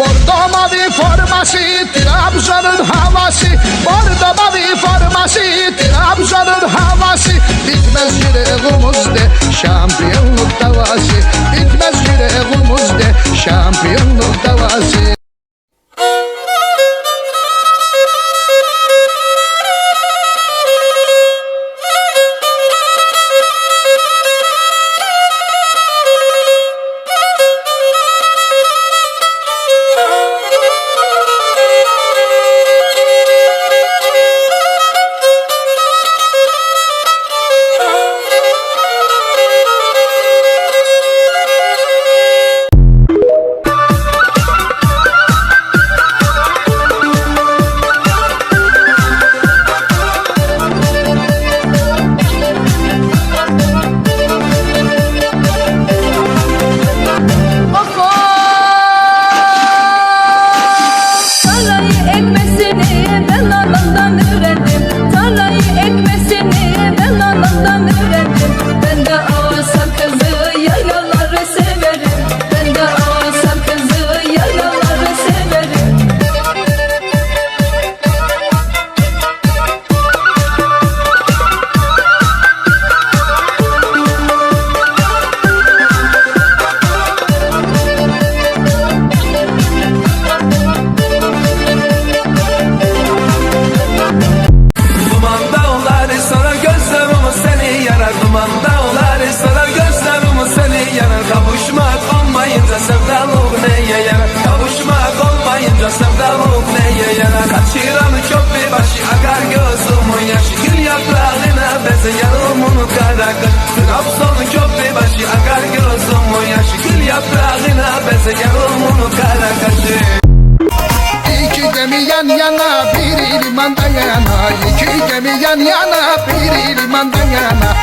বর্তমানে ফরমাসি তিরাবসর ধামাসি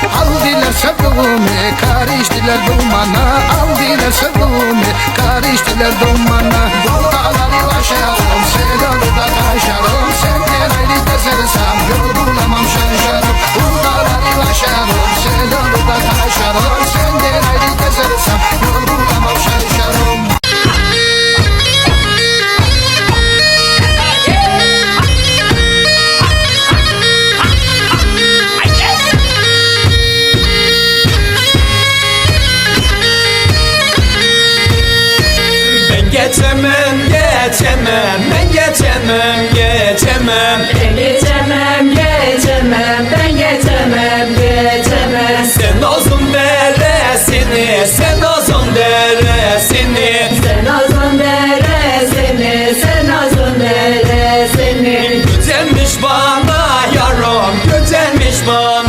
Aldılar sevduğumu karıştılar dumana. Aldılar sevduğumu karıştılar dumana. Dağları aşarım sedalı da taşarım Senden geçemem, geçemem, ben geçemem, geçemem. Ben geçemem geçemem ben geçemem geçemem. Sen olsun deresini, sen olsun deresini. Sen azın deresini sen azın deresini. Gücenmiş bana yarım, gücenmiş bana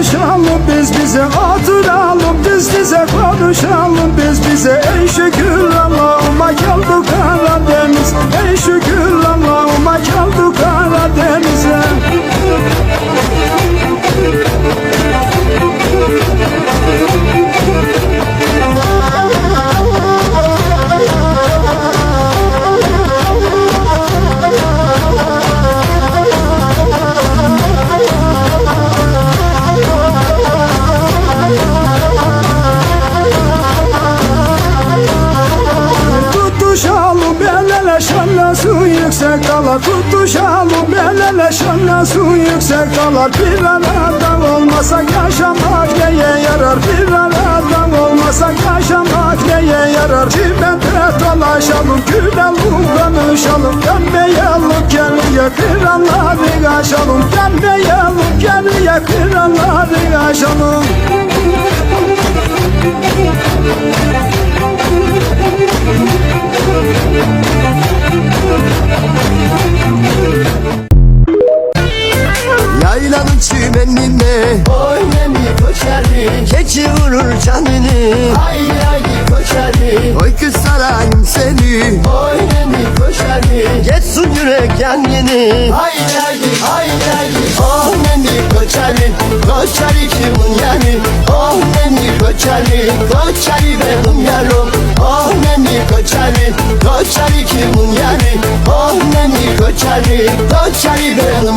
konuşalım biz bize Oturalım biz bize konuşalım biz bize Ey şükür Allah'ıma geldik Karadeniz. Ey şükür Allah'ıma geldik Karadeniz'e yüksek dalar Tutuşalım el ele şanla su yüksek dalar Bir arada olmasak yaşamak neye yarar? Bir arada olmasak yaşamak neye yarar? Çimende dolaşalım gülelim konuşalım Gelmeyelim geriye kıranları aşalım. Gelmeyelim geriye kıranları aşalım. Yaylanın canını Ay ay koşarı Oy kız sarayım seni. Oy neni koşarı Geçsin yürek yan yeni. Ay ay ay ay. Oh neni koçari Koçari kimin yani Oh neni koçari Koçari benim yarım Oh neni koçari Koçari kimin yani Oh neni koçari Koçari benim